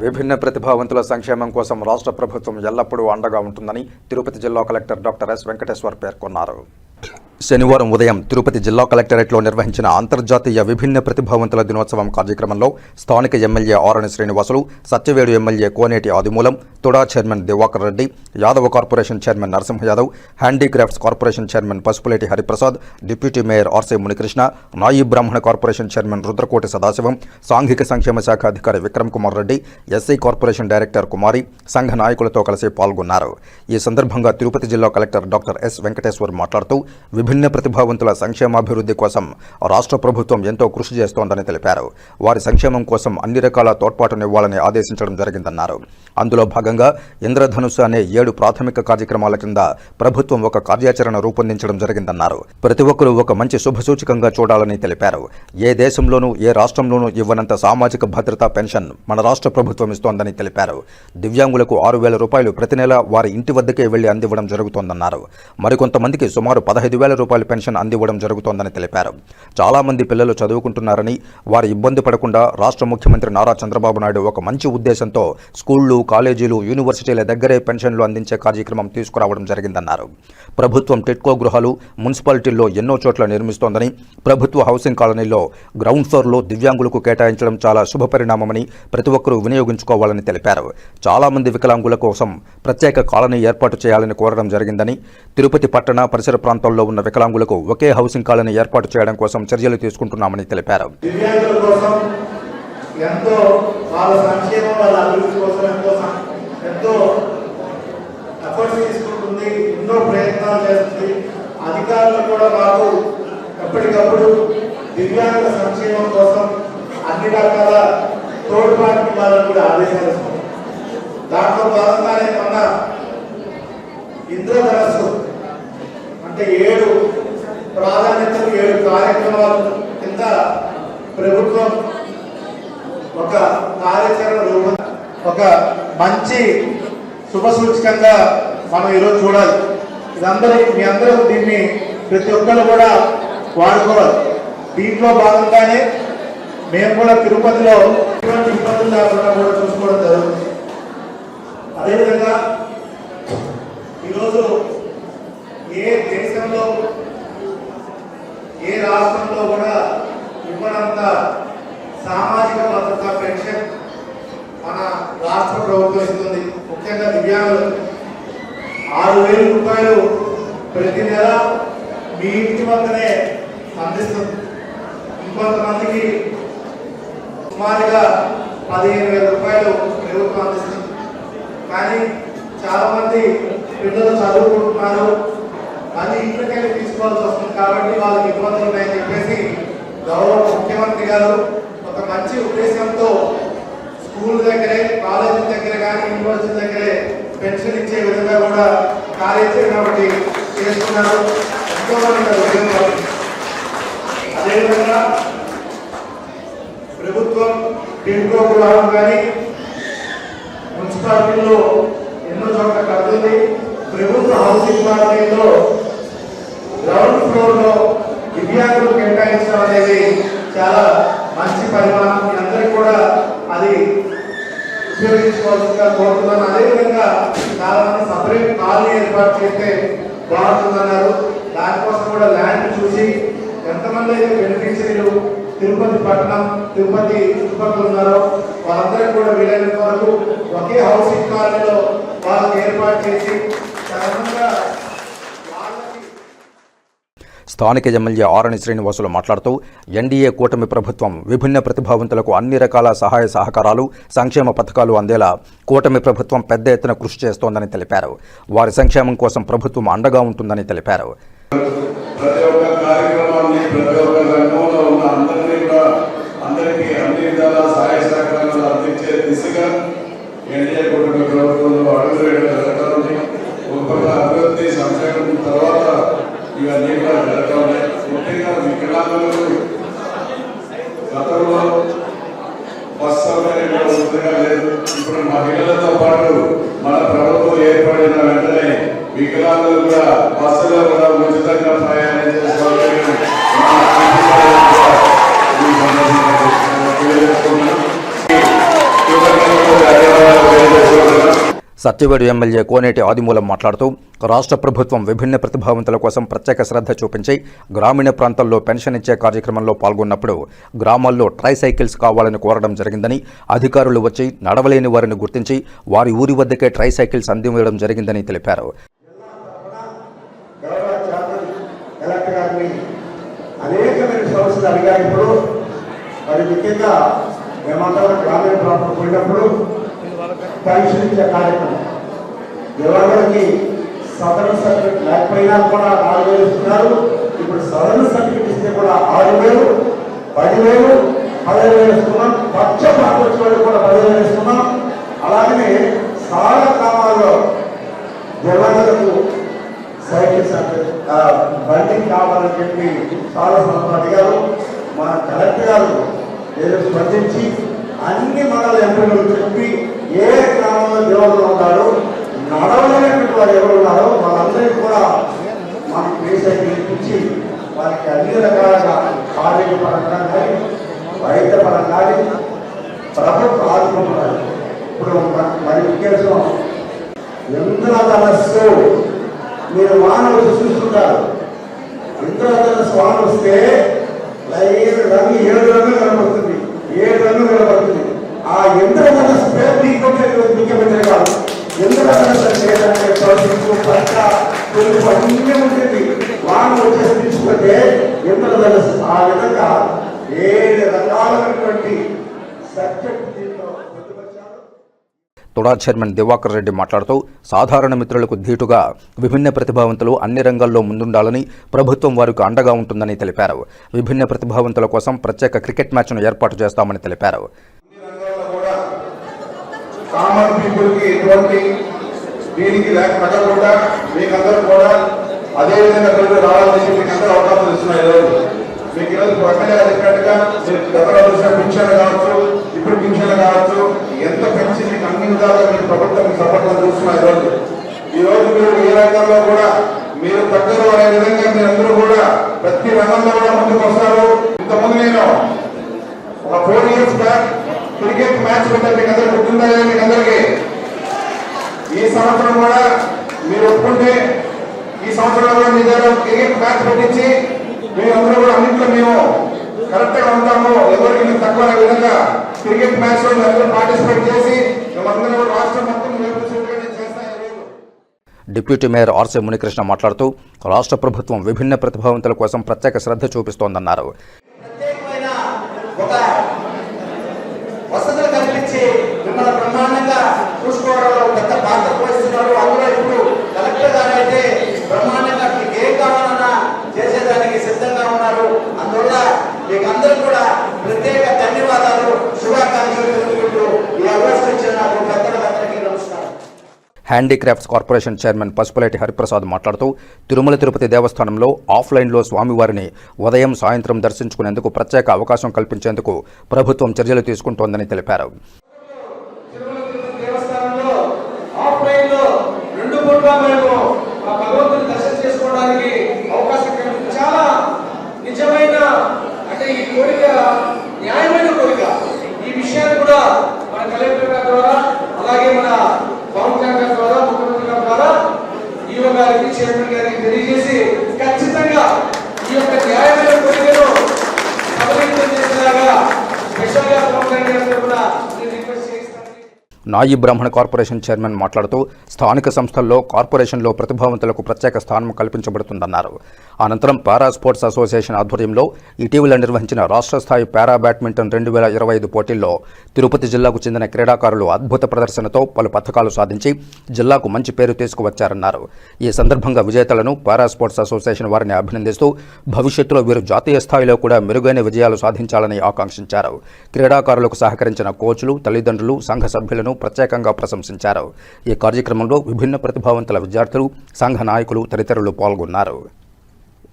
విభిన్న ప్రతిభావంతుల సంక్షేమం కోసం రాష్ట్ర ప్రభుత్వం ఎల్లప్పుడూ అండగా ఉంటుందని తిరుపతి జిల్లా కలెక్టర్ డాక్టర్ ఎస్ వెంకటేశ్వర్ పేర్కొన్నారు. శనివారం ఉదయం తిరుపతి జిల్లా కలెక్టరేట్లో నిర్వహించిన అంతర్జాతీయ విభిన్న ప్రతిభావంతుల దినోత్సవం కార్యక్రమంలో స్థానిక MLA Arani Srinivasulu Satyavedu MLA Koneti Adimulam TUDA chairman Divakar Reddy Yadava corporation chairman Narasimha Yadav handicrafts corporation chairman Pasupuleti Hariprasad deputy mayor RC Munikrishna Nayi Brahmana corporation chairman Rudrakoti Sadasivam సాంఘిక సంక్షేమ శాఖ అధికారి Vikram Kumar Reddy SC corporation director కుమారి సంఘ నాయకులతో కలిసి పాల్గొన్నారు. ఈ సందర్భంగా తిరుపతి జిల్లా కలెక్టర్ డాక్టర్ ఎస్ వెంకటేశ్వర్ మాట్లాడుతూ విభిన్న ప్రతిభావంతుల సంక్షేమాభివృద్ధి కోసం రాష్ట్ర ప్రభుత్వం ఎంతో కృషి చేస్తోందని తెలిపారు. వారి సంక్షేమం కోసం అన్ని రకాల తోడ్పాటునివ్వాలని ఆదేశించడం జరిగిందన్నారు. అందులో భాగంగా ఇంద్రధనుసు అనే ఏడు ప్రాథమిక కార్యక్రమాల కింద ప్రభుత్వం ఒక కార్యాచరణ రూపొందించడం జరిగిందన్నారు. ప్రతి ఒక్కరూ ఒక మంచి శుభసూచకంగా చూడాలని తెలిపారు. ఏ దేశంలోనూ ఏ రాష్ట్రంలోనూ ఇవ్వనంత సామాజిక భద్రతా పెన్షన్ మన రాష్ట్ర ప్రభుత్వం ఇస్తోందని తెలిపారు. దివ్యాంగులకు ఆరు వేల రూపాయలు ప్రతి నెల వారి ఇంటి వద్దకే వెళ్ళి అందివ్వడం జరుగుతోందన్నారు. మరికొంతమందికి సుమారు పదహైదు వేల రూపాయల పెన్షన్ అందివ్వడం జరుగుతోందని తెలిపారు. చాలా మంది పిల్లలు చదువుకుంటున్నారని వారు ఇబ్బంది పడకుండా రాష్ట్ర ముఖ్యమంత్రి నారా చంద్రబాబు నాయుడు ఒక మంచి ఉద్దేశంతో స్కూళ్ళు కాలేజీలు యూనివర్సిటీల దగ్గరే పెన్షన్లు అందించే కార్యక్రమం తీసుకురావడం జరిగిందన్నారు. ప్రభుత్వం టిట్కో గృహాలు మున్సిపాలిటీల్లో ఎన్నో చోట్ల నిర్మిస్తోందని ప్రభుత్వ హౌసింగ్ కాలనీలో గ్రౌండ్ ఫ్లోర్లో దివ్యాంగులకు కేటాయించడం చాలా శుభపరిణామమని ప్రతి ఒక్కరూ వినియోగించుకోవాలని తెలిపారు. చాలా మంది వికలాంగుల కోసం ప్రత్యేక కాలనీ ఏర్పాటు చేయాలని కోరడం జరిగిందని తిరుపతి పట్టణ పరిసర ప్రాంతాల్లో ఉన్న వికలాంగులకు ఒకే హౌసింగ్ కాలనీ ఏర్పాటు చేయడం కోసం చర్యలు తీసుకుంటున్నామని తెలిపారు. ఎంతో వాళ్ళ సంక్షేమం వాళ్ళ అభివృద్ధి కోసం ఎంతో ఎంతో ఎఫర్ట్స్ తీసుకుంటుంది ఎన్నో ప్రయత్నాలు చేస్తుంది. అధికారులు కూడా మాకు ఎప్పటికప్పుడు దివ్యాంగుల సంక్షేమం కోసం అన్ని రకాల తోడ్పాటు కూడా ఆదేశాలు దాంట్లో భాగంగానే మొన్న ఇంద్రధనస్సు అంటే ఏడు ప్రాధాన్యతలు ఏడు కార్యక్రమాలు కింద ప్రభుత్వం ఒక కార్యాచరణ రూపం ఒక మంచి శుభ సూచకంగా మనం ఈరోజు చూడాలి. ఇదందరూ మీ అందరూ దీన్ని ప్రతి ఒక్కరు కూడా వాడుకోవాలి. దీంట్లో భాగంగానే మేము కూడా తిరుపతిలో ఎటువంటి ఇబ్బందులు లేకుండా కూడా చూసుకోవడం జరుగుతుంది. అదేవిధంగా ఈరోజు ఏ దేశంలో ఏ రాష్ట్రంలో కూడా ఇవ్వనంత సామాజిక భద్రత పెన్షన్ మన రాష్ట్ర ప్రభుత్వం ఇస్తుంది. ముఖ్యంగా దివ్యాంగులు ఆరు వేల రూపాయలు ప్రతి నెల మీ ఇంటి వద్దనే అందిస్తుంది. ఇంకొంతమందికి సుమారుగా పదిహేను వేల రూపాయలు ప్రభుత్వం అందిస్తుంది. కానీ చాలామంది పిల్లలు చదువుకుంటున్నారు. మళ్ళీ ఇంటికెళ్ళి తీసుకోవాల్సి వస్తుంది. కాబట్టి వాళ్ళకి ఇబ్బందులు ఉన్నాయని చెప్పేసి గౌరవ ముఖ్యమంత్రి గారు ఒక మంచి ఉద్దేశంతో స్కూల్ దగ్గరే కాలేజీ దగ్గర కానీ యూనివర్సిటీ దగ్గరే పెన్షన్ ఇచ్చే విధంగా కూడా కార్యాచరణ ఒకటి చేస్తున్నారు. ఎంతో మంది ఉద్యోగాలు అదేవిధంగా ప్రభుత్వం టిడ్కో గృహాలు కానీ మున్సిపాలిటీలో ఎన్నో చోట్ల కడుతుంది. ప్రభుత్వ హౌసింగ్ పార్టీలో గ్రౌండ్ ఫ్లోర్లో దివ్యాంగులు కేటాయించడం అనేది చాలా మంచి పరిమాణం. మీ అందరికీ కూడా అది ఉపయోగించుకోవాల్సిందిగా కోరుతున్నాను. అదేవిధంగా చాలా మంది సపరేట్ కాలనీ ఏర్పాటు చేస్తే బాగుంటుందన్నారు. దానికోసం కూడా ల్యాండ్ చూసి ఎంతమంది అయితే బెనిఫిషరీలు తిరుపతి పట్టణం తిరుపతి చుట్టుపక్కల ఉన్నారో వాళ్ళందరికీ కూడా వీలైనంత వరకు ఒకే హౌసింగ్ కాలనీలో వాళ్ళకి ఏర్పాటు చేసి చాలా వాళ్ళకి స్థానిక ఎమ్మెల్యే ఆరణి శ్రీనివాసులు మాట్లాడుతూ ఎన్డీఏ కూటమి ప్రభుత్వం విభిన్న ప్రతిభావంతులకు అన్ని రకాల సహాయ సహకారాలు సంక్షేమ పథకాలు అందేలా కూటమి ప్రభుత్వం పెద్ద ఎత్తున కృషి చేస్తోందని తెలిపారు. వారి సంక్షేమం కోసం ప్రభుత్వం అండగా ఉంటుందని తెలిపారు. అందరికీ అన్ని విధాల సహాయ సహకారాలు అందించే దిశగా ఎన్డీఏ ప్రభుత్వంలో అడుగు వేయడం జరుగుతూ ఉంది గొప్పగా అభివృద్ధి సంక్షేమం తర్వాత ఇవన్నీ కూడా జరుగుతూ ఉన్నాయి ముఖ్యంగా వికలాంగులకు గతంలో బస్ సౌకర్యం కూడా ఉచితంగా లేదు ఇప్పుడు మహిళలతో పాటు మన ప్రభుత్వం ఏర్పడిన వెంటనే వికలాంగులు కూడా బస్సులో కూడా ఉచితంగా సత్యవేడు ఎమ్మెల్యే కోనేటి ఆదిమూలం మాట్లాడుతూ రాష్ట్ర ప్రభుత్వం విభిన్న ప్రతిభావంతుల కోసం ప్రత్యేక శ్రద్ధ చూపించి గ్రామీణ ప్రాంతాల్లో పెన్షన్ ఇచ్చే కార్యక్రమంలో పాల్గొన్నప్పుడు గ్రామాల్లో ట్రై సైకిల్స్ కావాలని కోరడం జరిగిందని అధికారులు వచ్చి నడవలేని వారిని గుర్తించి వారి ఊరి వద్దకే ట్రై సైకిల్స్ అందివేయడం జరిగిందని తెలిపారు గౌరవ చార్టర్ కలెక్టర్ గారిని పరిస్థితి అడిగారు ఇప్పుడు. మరి ముఖ్యంగా మేమంతా గ్రామీణ ప్రాంతం పోయినప్పుడు పరిశీలించే కార్యక్రమం. ఎవరెవరికి సదరన్ సర్టిఫికెట్ లేకపోయినా కూడా ఆరు వేలు ఇస్తున్నారు. ఇప్పుడు సదరన్ సర్టిఫికెట్ ఇస్తే కూడా ఆరు వేలు పదివేలు పదిహేను వేలు ఇస్తున్నాం. పచ్చ పాట కూడా పదివేలు ఇస్తున్నాం. అలాగనే చాలా గ్రామాల్లో జనాలకు సైకిల్స్ అంటే బండి కావాలని చెప్పి చాలా సంవత్సరాలు అడిగారు. మన కలెక్టర్ గారు ఏదో స్పందించి అన్ని మండల ఎంపీలు చెప్పి ఏ గ్రామంలో దేవతలు ఉన్నారో నడవలేనటువంటి వారు ఎవరు ఉన్నారో వాళ్ళందరికీ కూడా మన ప్లే సైకిల్ ఇప్పించి వారికి అన్ని రకాలుగా ఆరోగ్య పరంగా కానీ వైద్య పరంగా కానీ ప్రభుత్వ ఆదుకుంటున్నారు ఇప్పుడు మరి ఉద్దేశం ఇంద్రధనస్సు. మీరు మానవులు చూస్తుంటారు. ఇంద్రధనస్సు వాన వస్తే లైన్ రంగు ఏడు రంగులు కనబడుతుంది. ఏడు రంగులు కనబడుతుంది. ఆ ఇంద్రధనస్సు పేరు మీకు ముఖ్యమంత్రి కాదు. యంత్రం అంటే పసుపు పచ్చ తెలుపు అన్నీ ఉంటుంది వాన వచ్చేసి తీసుకుంటే ఇంద్రధనస్సు ఆ విధంగా ఏడు రకాలైనటువంటి సబ్జెక్ట్ తుడా చైర్మన్ దివాకర్ రెడ్డి మాట్లాడుతూ సాధారణ మిత్రులకు ధీటుగా విభిన్న ప్రతిభావంతులు అన్ని రంగాల్లో ముందుండాలని ప్రభుత్వం వారికి అండగా ఉంటుందని తెలిపారు. విభిన్న ప్రతిభావంతుల కోసం ప్రత్యేక క్రికెట్ మ్యాచ్ను ఏర్పాటు చేస్తామని తెలిపారు. దీనికి తగ్గకుండా మీకందరూ కూడా అదే విధంగా మీరు రావాలని చెప్పి మీకు అవకాశం ఇస్తున్నాయి ఈరోజు. మీకు ఈరోజు ప్రక్కనే చెప్పినట్టుగా మీరు గతంలో చూసిన పింఛన్లు కావచ్చు ఇప్పుడు పింఛన్లు కావచ్చు ఎంత పెంచి మీకు అన్ని విధాలుగా మీకు ప్రభుత్వం సపోర్ట్గా ఈరోజు ఈ రోజు మీరు ఏ రంగంలో కూడా మీరు తగ్గరు అనే విధంగా మీరందరూ కూడా ప్రతి రంగంలో కూడా ముందుకు వస్తారు. ఇంతకుముందు నేను ఒక four years back cricket match పెట్టారు మీకు అందరూ గుర్తుందా మీకు అందరికీ? ఈ సంవత్సరం కూడా మీరు ఒప్పుకుంటే ఈ సంవత్సరం కూడా మీ దగ్గర క్రికెట్ మ్యాచ్ పెట్టించి మేమందరూ కూడా అన్నింటిలో మేము కరెక్ట్గా ఉంటాము. ఎవరికి మేము తక్కువ విధంగా క్రికెట్ మ్యాచ్లో అందరూ పార్టిసిపేట్ చేసి మేమందరం కూడా రాష్ట్రం మొత్తం రిప్రజెంట్ చేస్తాం ఈ రోజు డిప్యూటీ మేయర్ ఆర్సే మునికృష్ణ మాట్లాడుతూ రాష్ట్ర ప్రభుత్వం విభిన్న ప్రతిభావంతుల కోసం ప్రత్యేక శ్రద్ధ చూపిస్తోందన్నారు. వసతులు కల్పించి మిమ్మల్ని బ్రహ్మాండంగా చూసుకోవడంలో పెద్ద పాత్ర పోషిస్తున్నారు అందులో ఇప్పుడు కలెక్టర్ గారు అయితే బ్రహ్మాండంగా మీకు ఏం కావాలన్నా చేసేదానికి సిద్ధంగా ఉన్నారు అందువల్ల మీకు అందరూ కూడా ప్రత్యేక ధన్యవాదాలు శుభాకాంక్షలు తెలుపుకుంటూ ఈ అవకాశం ఇచ్చిన నాకు పెద్దలందరికీ నమస్కారం handicrafts corporation chairman Pasupuleti Hariprasad మాట్లాడుతూ తిరుమల తిరుపతి దేవస్థానంలో ఆఫ్లైన్లో స్వామివారిని ఉదయం సాయంత్రం దర్శించుకునేందుకు ప్రత్యేక అవకాశం కల్పించేందుకు ప్రభుత్వం చర్యలు తీసుకుంటోందని తెలిపారు తిరుమల తిరుపతి దేవస్థానంలో ఆఫ్లైన్లో రెండు పూట్ల మేము ఆ భగవంతుని దర్శనం చేసుకోవడానికి అవకాశం కలిగింది చాలా నిజమైన అంటే ఈ కోరిక న్యాయమైన కోరిక ఈ విషయాన్ని కూడా మన కలెక్టర్ గారి ద్వారా అలాగే మన పవన్ కళ్యాణ్ గారి ద్వారా ముఖ్యమంత్రి గారి ద్వారా ఈవో గారికి చైర్మన్ గారికి తెలియజేసి ఖచ్చితంగా ఈ యొక్క న్యాయమైన కోరికను సబలీకరణ చేసేలాగా స్పెషల్గా పవన్ కళ్యాణ్ గారి తరఫున నేను రిక్వెస్ట్ చేస్తాను సాయి బ్రాహ్మణ కార్పొరేషన్ చైర్మన్ మాట్లాడుతూ స్థానిక సంస్థల్లో కార్పొరేషన్లో ప్రతిభావంతులకు ప్రత్యేక స్థానం కల్పించబడుతుందన్నారు. అనంతరం పారా స్పోర్ట్స్ అసోసియేషన్ ఆధ్వర్యంలో ఇటీవల నిర్వహించిన రాష్ట్ర స్థాయి పారా బ్యాడ్మింటన్ రెండు వేల ఇరవై ఐదు పోటీల్లో తిరుపతి జిల్లాకు చెందిన క్రీడాకారులు అద్భుత ప్రదర్శనతో పలు పథకాలు సాధించి జిల్లాకు మంచి పేరు తీసుకువచ్చారన్నారు. ఈ సందర్భంగా విజేతలను పారా స్పోర్ట్స్ అసోసియేషన్ వారిని అభినందిస్తూ భవిష్యత్తులో వీరు జాతీయ స్థాయిలో కూడా మెరుగైన విజయాలు సాధించాలని ఆకాంక్షించారు. క్రీడాకారులకు సహకరించిన కోచ్లు తల్లిదండ్రులు సంఘ సభ్యులను ప్రత్యేకంగా ప్రశంసించారు. ఈ కార్యక్రమంలో విభిన్న ప్రతిభావంతుల విద్యార్థులు సంఘ నాయకులు తదితరులు పాల్గొన్నారు.